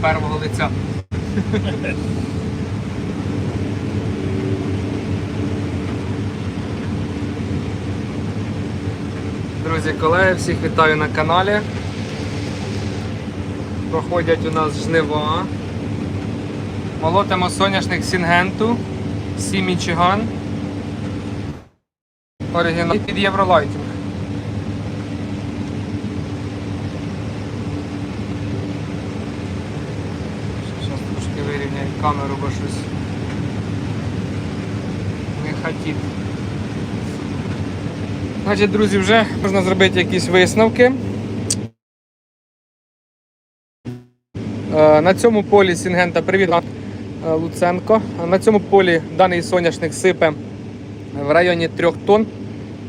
первого лиця. Друзі, колеги, всіх вітаю на каналі. Проходять у нас жнива. Молотимо соняшник Сінгенту, Сі Мічиган. Оригінал під Євролайтінг. Зараз трошки вирівняю камеру, бо щось не хотіть. Значить, друзі, вже можна зробити якісь висновки. Е, На цьому полі Сінгента привіт е, Луценко. На цьому полі даний соняшник сипе в районі 3 тонн.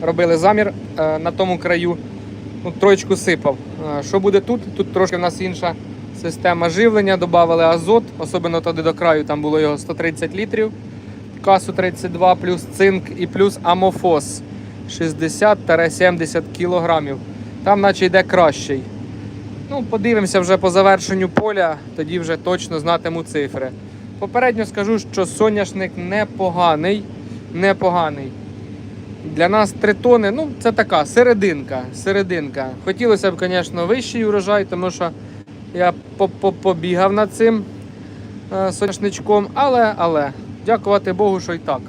Робили замір е, на тому краю. Ну, троєчку сипав. Що буде тут? Тут трошки в нас інша система живлення. Додали азот, особливо туди до краю, там було його 130 літрів. Касу 32, плюс цинк і плюс амофос 60-70 кілограмів. Там наче йде кращий. Ну, подивимося вже по завершенню поля, тоді вже точно знатиму цифри. Попередньо скажу, що соняшник непоганий. Непоганий. Для нас 3 тони, ну це така серединка. серединка. Хотілося б, звісно, вищий урожай, тому що я по- по- побігав над цим е, соняшничком, але, але, дякувати Богу, що і так.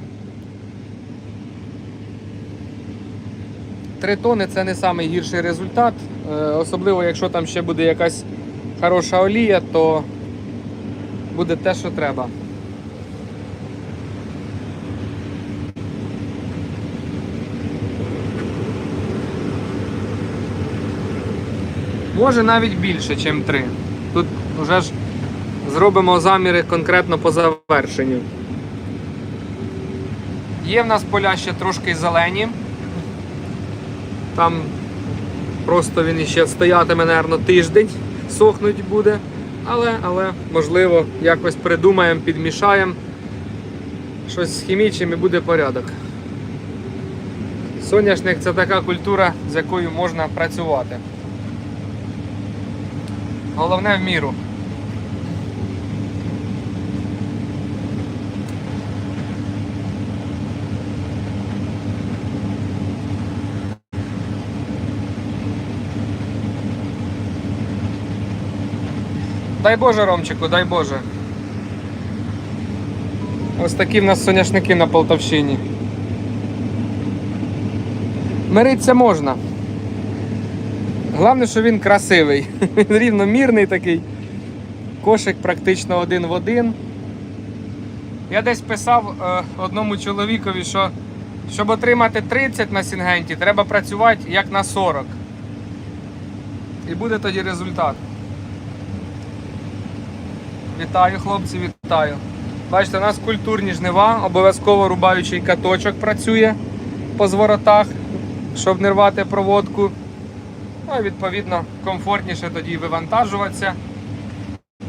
Три тони це не найгірший результат. Е, Особливо, якщо там ще буде якась хороша олія, то буде те, що треба. Може навіть більше, ніж 3. Тут вже ж зробимо заміри конкретно по завершенню. Є в нас поля ще трошки зелені. Там просто він іще стоятиме, мабуть, тиждень, сохнуть буде. Але, але можливо, якось придумаємо, підмішаємо. Щось схімічимо і буде порядок. Соняшник це така культура, з якою можна працювати. Головне в міру. Дай Боже, Ромчику, дай Боже. Ось такі в нас соняшники на Полтавщині. Мириться можна. Головне, що він красивий. Він рівномірний такий. Кошик практично один в один. Я десь писав е, одному чоловікові, що щоб отримати 30 на Сінгенті, треба працювати як на 40. І буде тоді результат. Вітаю, хлопці, вітаю. Бачите, у нас культурні жнива, обов'язково рубаючий каточок працює по зворотах, щоб не рвати проводку. Ну і відповідно комфортніше тоді вивантажуватися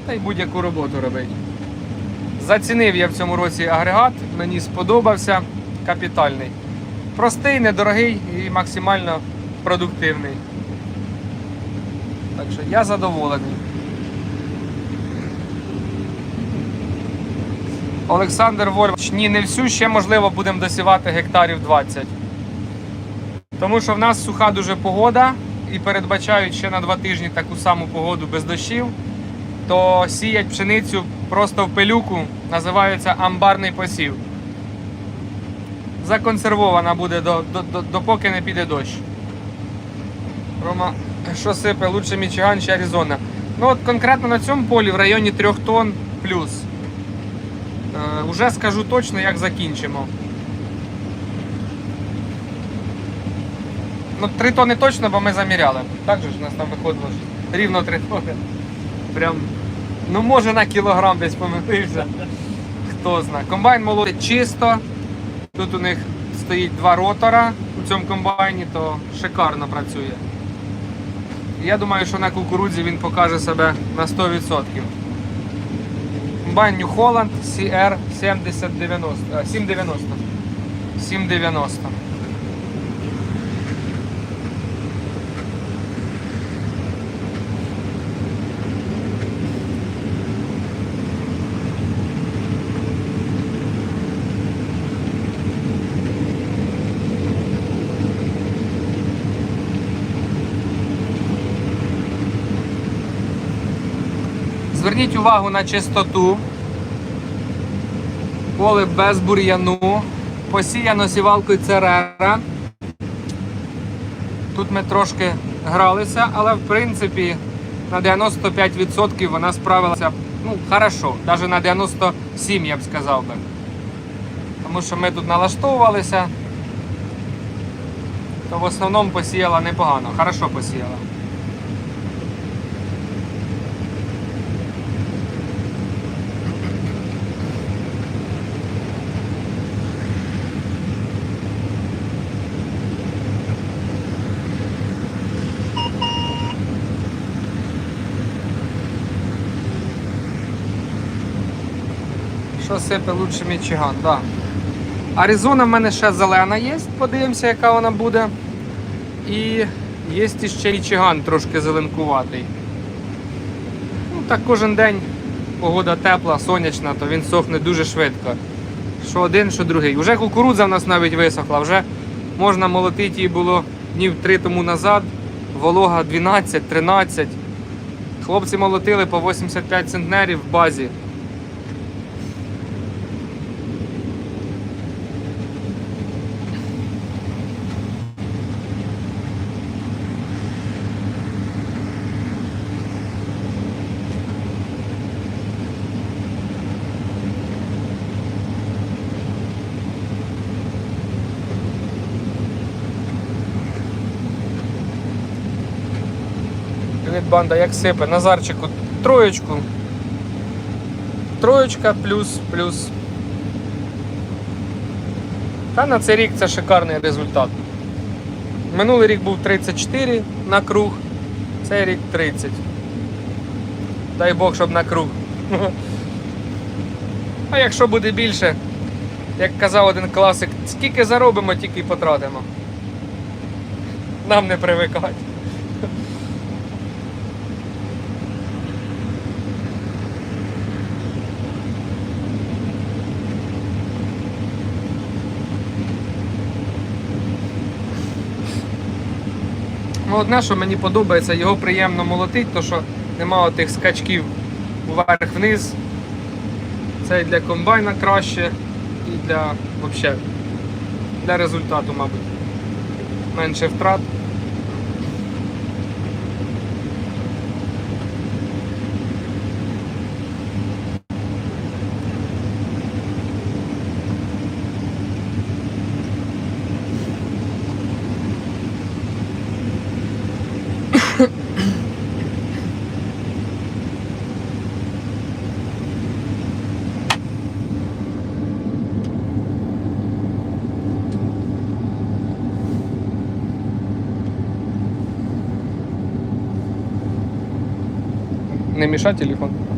та й будь-яку роботу робити. Зацінив я в цьому році агрегат, мені сподобався капітальний. Простий, недорогий і максимально продуктивний. Так що я задоволений. Олександр Вольфович, ні, не всю, ще можливо будемо досівати гектарів 20. Тому що в нас суха дуже погода і передбачають ще на два тижні таку саму погоду без дощів, то сіять пшеницю просто в пилюку, називається амбарний посів. Законсервована буде до, до, до, допоки не піде дощ. Рома, що сипе? Лучше Мічиган чи Аризона. Ну от конкретно на цьому полі в районі 3 тонн плюс. Е, Уже скажу точно, як закінчимо. Ну, 3 тони точно, бо ми заміряли. Так же ж у нас там виходило рівно 3 тони. Прям, ну може на кілограм десь помилився. Хто знає. Комбайн молотить чисто. Тут у них стоїть два ротора у цьому комбайні, то шикарно працює. Я думаю, що на кукурудзі він покаже себе на 100%. Комбайн New Holland CR 7090, 790. 790. Зверніть увагу на чистоту. Поле без бур'яну. Посіяно сівалкою Церера. Тут ми трошки гралися, але в принципі на 95% вона справилася ну, хорошо. Навіть на 97% я б сказав би. Тому що ми тут налаштовувалися, то в основному посіяла непогано, хорошо посіяла. Що сипе лучше Мічиган. Да. Аризона в мене ще зелена є, подивимося, яка вона буде. І є ще Мічиган трошки зеленкуватий. Ну, так кожен день погода тепла, сонячна, то він сохне дуже швидко. Що один, що другий. Уже кукурудза в нас навіть висохла, вже можна молотити її було днів три тому назад. Волога 12-13. Хлопці молотили по 85 центнерів в базі. Привіт, банда, як сипе. Назарчику троєчку. Троєчка плюс плюс. Та на цей рік це шикарний результат. Минулий рік був 34 на круг, цей рік 30. Дай Бог, щоб на круг. А якщо буде більше, як казав один класик, скільки заробимо, тільки й потратимо. Нам не привикати. Ну, одне, що мені подобається, його приємно молотить, то що нема тих скачків вверх-вниз. Це і для комбайна краще, і для взагалі, для результату, мабуть. Менше втрат. Не мешать телефон.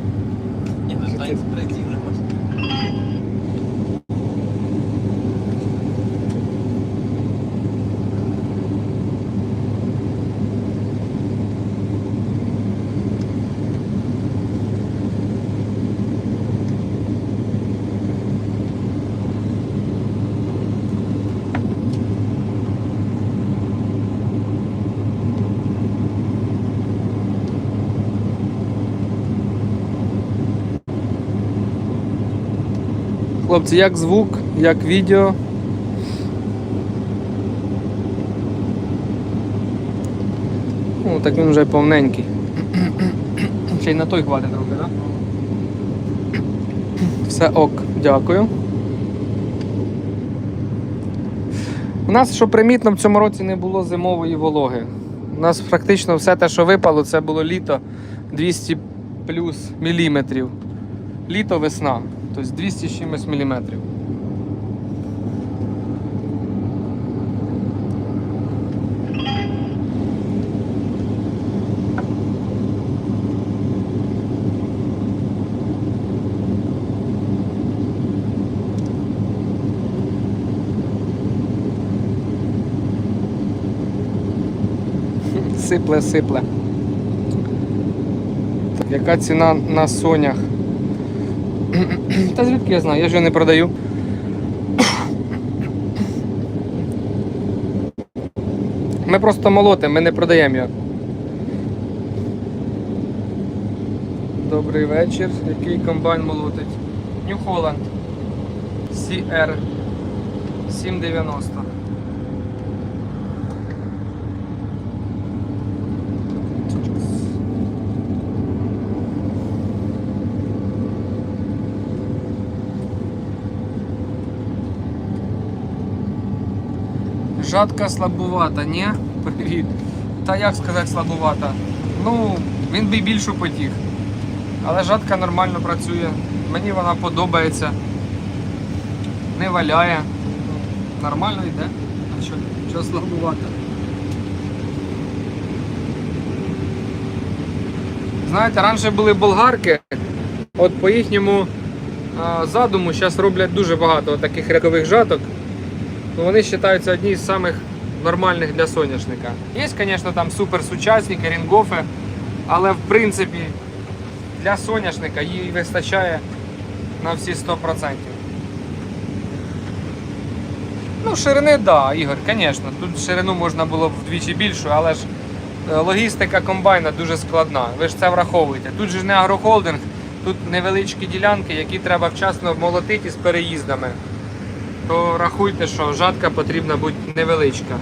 Хлопці, як звук, як відео. Ну, так він вже повненький. Ще й на той хватить трохи, так? Все ок, дякую. У нас, що примітно, в цьому році не було зимової вологи. У нас практично все те, що випало, це було літо 200 плюс міліметрів. Літо весна, тобто 200 з чимось міліметрів. Сипле, сипле. Так, яка ціна на сонях? Та звідки я знаю, я ж його не продаю. Ми просто молотимо, ми не продаємо його. Добрий вечір. Який комбайн молотить? New Holland CR 790. Жатка слабувата, ні? Привіт. Та як сказати слабувата? Ну, він би й більшу потіг. Але жатка нормально працює. Мені вона подобається. Не валяє. Нормально йде. А що, що слабувата? Знаєте, раніше були болгарки. От по їхньому задуму зараз роблять дуже багато таких рядкових жаток. Ну, вони вважаються одні з самих нормальних для соняшника. Є, звісно, там суперсучасні, керінгофи, але в принципі для соняшника їй вистачає на всі 100%. Ну, ширини, так, да, Ігор, звісно. Тут ширину можна було б вдвічі більшу, але ж е, логістика комбайна дуже складна. Ви ж це враховуєте. Тут же не агрохолдинг, тут невеличкі ділянки, які треба вчасно молотити з переїздами то рахуйте, що жатка потрібна бути невеличка.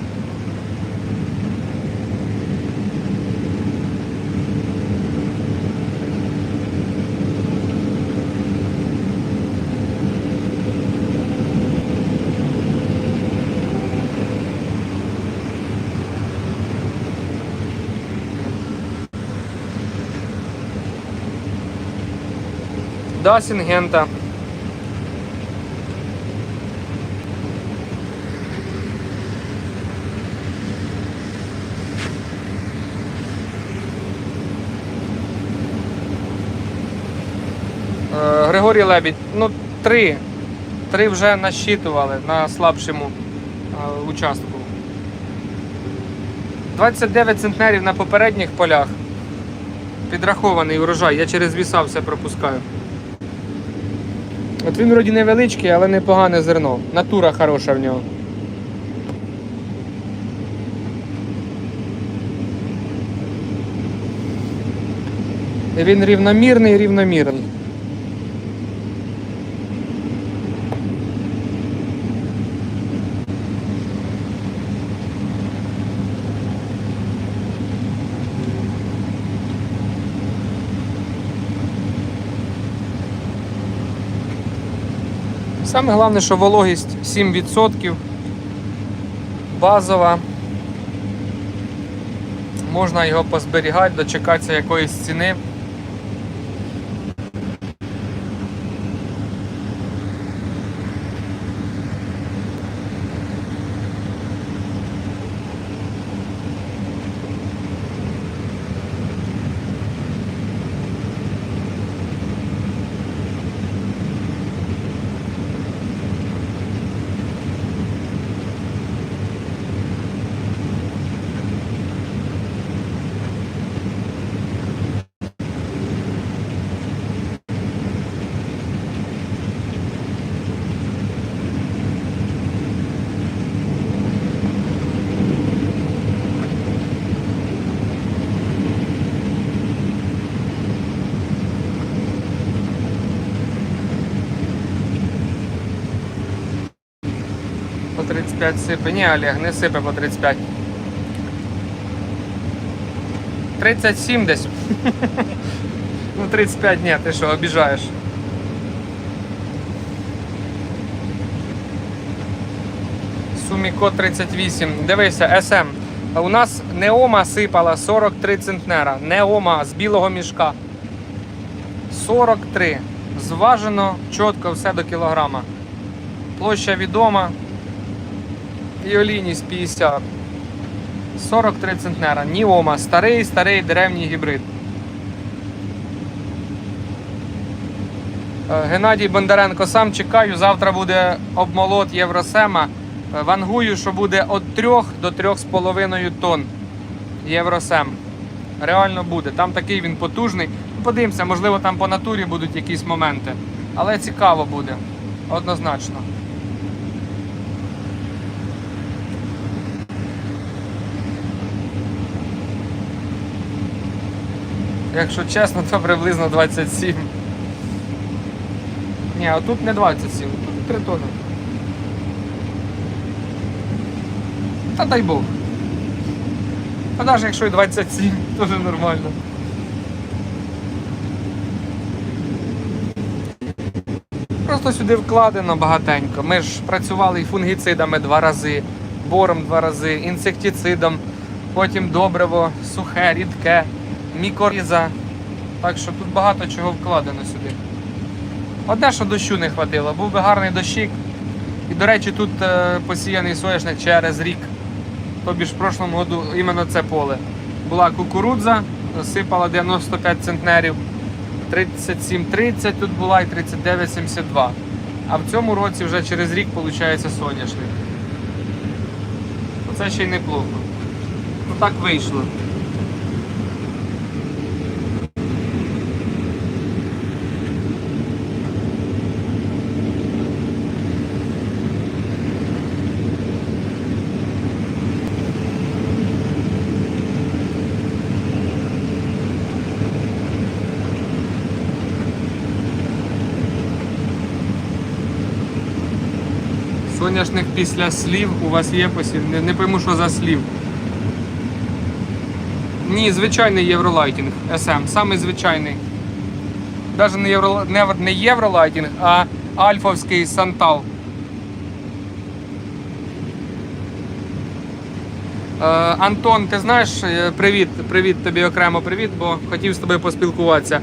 Да, Сінгента. Е, Григорій Лебідь, ну три. Три вже насчитували на слабшому е, участку. 29 центнерів на попередніх полях. Підрахований урожай, я через віса все пропускаю. От він вроді невеличкий, але непогане зерно. Натура хороша в нього. Він рівномірний, рівномірний. Саме головне, що вологість 7%, базова. Можна його позберігати, дочекатися якоїсь ціни. 35 сипе. Ні, Олег, не сипе по 35. 37 десь. ну 35 ні, ти що, обіжаєш. Суміко 38. Дивися, СМ. У нас Неома сипала 43 центнера. Неома з білого мішка. 43. Зважено чітко все до кілограма. Площа відома. І олійність 50. 43 центнера. Ніома. Старий, старий древній гібрид. Е, Геннадій Бондаренко сам чекаю. Завтра буде обмолот Євросема. Е, Вангую, що буде від 3 до 3,5 тонн Євросем. Реально буде. Там такий він потужний. Ну, Подивимося, можливо, там по натурі будуть якісь моменти. Але цікаво буде. Однозначно. Якщо чесно, то приблизно 27. Ні, а тут не 27, тут 3 тони. Та дай Бог. А навіть якщо і 27, теж нормально. Просто сюди вкладено багатенько. Ми ж працювали і фунгіцидами два рази, бором два рази, інсектицидом, потім добриво, сухе, рідке, мікоріза. Так що тут багато чого вкладено сюди. Одне, що дощу не хватило, був би гарний дощик. І, до речі, тут е, посіяний соняшник через рік. Тобі ж в прошлому году іменно це поле. Була кукурудза, сипала 95 центнерів. 37,30 тут була і 39,72. А в цьому році вже через рік виходить соняшник. Оце ще й неплохо. Ну так вийшло. Соняшник після слів у вас є посів. Не, не пойму, що за слів. Ні, звичайний євролайтінг SM, самий звичайний. Навіть не, євро, не, не євролайтінг, а альфовський Сантал. Е, Антон, ти знаєш, е, привіт, привіт тобі окремо привіт, бо хотів з тобою поспілкуватися.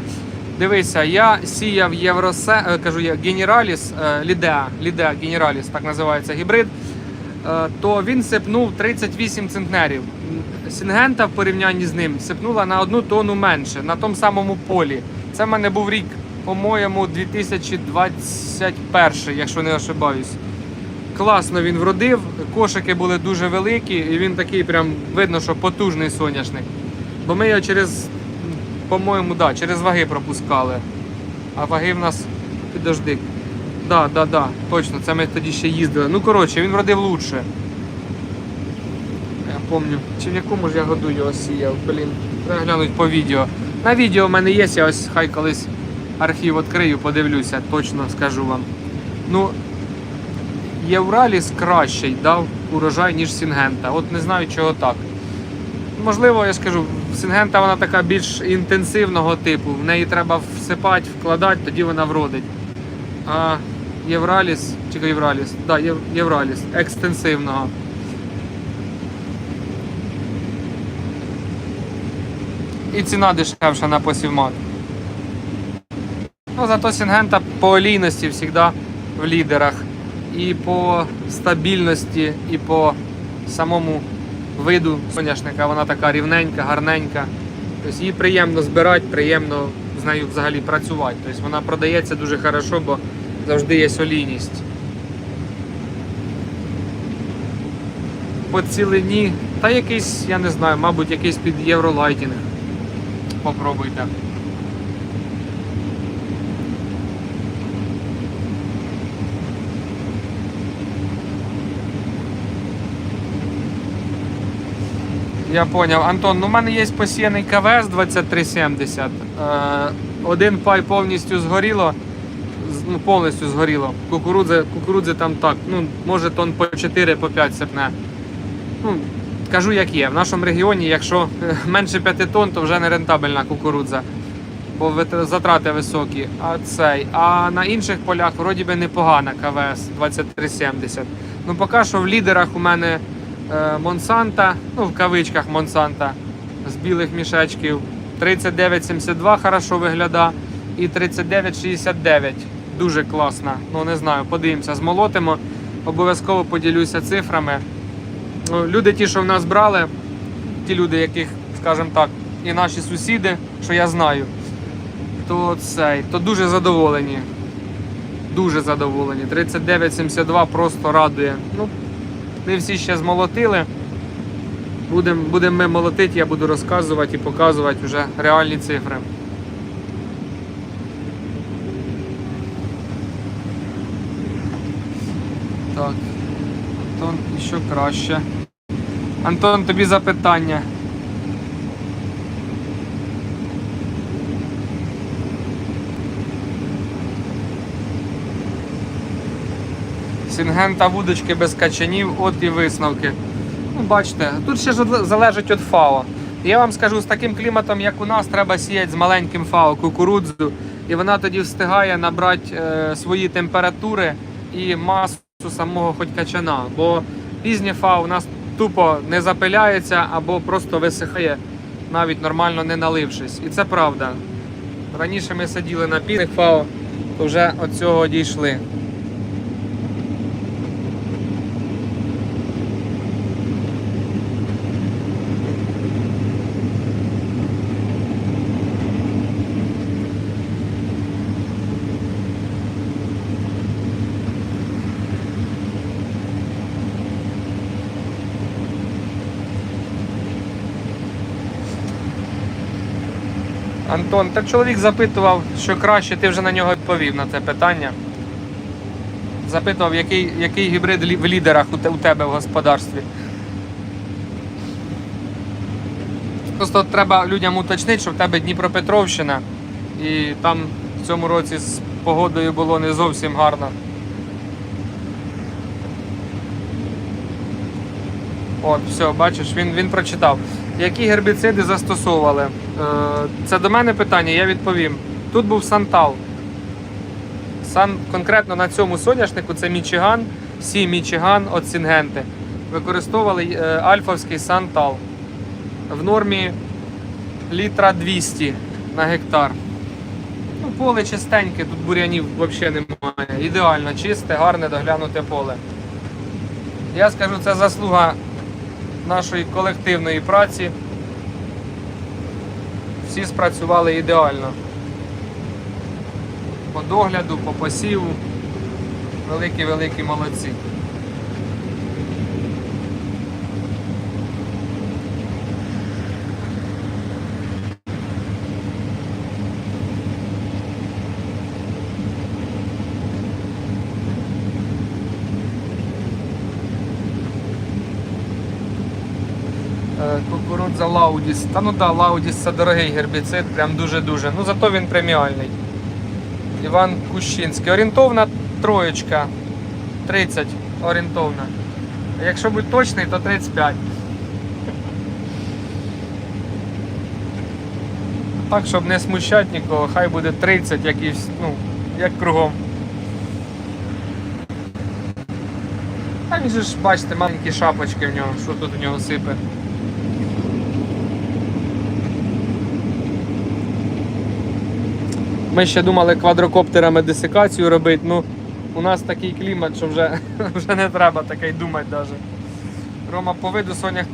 Дивися, я сіяв Євросе, е, кажу я Генераліс, е, Лідеа, Лідеа Генераліс, так називається гібрид. Е, То він сипнув 38 центнерів. Сінгента в порівнянні з ним сипнула на одну тонну менше на тому самому полі. Це в мене був рік, по-моєму, 2021, якщо не ошибаюсь. Класно він вродив, кошики були дуже великі, і він такий прям видно, що потужний соняшник. Бо ми його через, по-моєму, да, через ваги пропускали. А ваги в нас підожди. Да, да, да, точно, це ми тоді ще їздили. Ну, коротше, він вродив лучше. Я пам'ятаю, чи в якому ж я году його сіяв, блін. Треба глянути по відео. На відео в мене є, я ось хай колись архів відкрию, подивлюся, точно скажу вам. Ну, Євраліс кращий дав урожай, ніж Сінгента. От не знаю, чого так. Можливо, я скажу, Сінгента вона така більш інтенсивного типу. В неї треба всипати, вкладати, тоді вона вродить. А Євраліс, чи Євраліс? Да, Євраліс, екстенсивного. І ціна дешевша на посівмат. Ну, зато Сінгента по олійності завжди в лідерах. І по стабільності, і по самому виду соняшника вона така рівненька, гарненька. Тобто її приємно збирати, приємно з нею взагалі працювати. Тобто вона продається дуже хорошо, бо завжди є солійність. По цілині, та якийсь, я не знаю, мабуть, якийсь під євролайтінг. Попробуйте. Я поняв. Антон, ну в мене є посіяний КВС 2370. Е, один пай повністю згоріло. Ну, повністю згоріло. Кукурудзи, кукурудзи там так, ну, може тонн по 4 по 5 сипне. Ну, кажу, як є. В нашому регіоні, якщо е, менше 5 тонн, то вже не рентабельна кукурудза. Бо затрати високі. А цей. А на інших полях вроді би непогана КВС 2370. Ну, поки що в лідерах у мене Монсанта, ну в кавичках Монсанта з білих мішечків. 39,72 хорошо виглядає. І 39,69 дуже класна. Ну не знаю, подивимося, змолотимо. Обов'язково поділюся цифрами. Ну, люди, ті, що в нас брали, ті люди, яких, скажімо так, і наші сусіди, що я знаю, то цей, то дуже задоволені. Дуже задоволені. 39,72 просто радує. Ну, не всі ще змолотили. Будемо будем ми молотити, я буду розказувати і показувати вже реальні цифри. Так. Антон, що краще. Антон, тобі запитання. Сінгента вудочки без качанів, от і висновки. Ну, бачите, тут ще ж залежить від ФАО. Я вам скажу, з таким кліматом, як у нас, треба сіяти з маленьким ФАО кукурудзу, і вона тоді встигає набрати е, свої температури і масу самого хоч качана. Бо пізнє ФАО у нас тупо не запиляється або просто висихає, навіть нормально не налившись. І це правда. Раніше ми сиділи на пізних ФАО, то вже від цього дійшли. Антон, та чоловік запитував, що краще, ти вже на нього відповів на це питання. Запитував, який, який гібрид в лідерах у тебе в господарстві. Просто треба людям уточнити, що в тебе Дніпропетровщина, і там в цьому році з погодою було не зовсім гарно. От, все, бачиш, він, він прочитав. Які гербіциди застосовували? Е, Це до мене питання, я відповім. Тут був Сантал. Сан, конкретно на цьому соняшнику це Мічиган, Сі Мічиган от Сінгенти. Використовували е, альфовський Сантал. В нормі літра 200 на гектар. Ну, поле чистеньке, тут бур'янів взагалі немає. Ідеально чисте, гарне, доглянуте поле. Я скажу, це заслуга нашої колективної праці. Всі спрацювали ідеально. По догляду, по посіву. Великі-великі молодці. Е, Кукурудза Лаудіс. Та ну да, Лаудіс це дорогий гербіцид, прям дуже-дуже. Ну зато він преміальний. Іван Кущинський. Орієнтовна троєчка. 30 орієнтовна. А Якщо бути точний, то 35. Так, щоб не смущати нікого, хай буде 30, як і вс- ну, як кругом. А він же ж, бачите, маленькі шапочки в нього, що тут в нього сипе. Ми ще думали квадрокоптерами десикацію робити, ну у нас такий клімат, що вже, вже не треба таке думати навіть. Рома, по виду сонях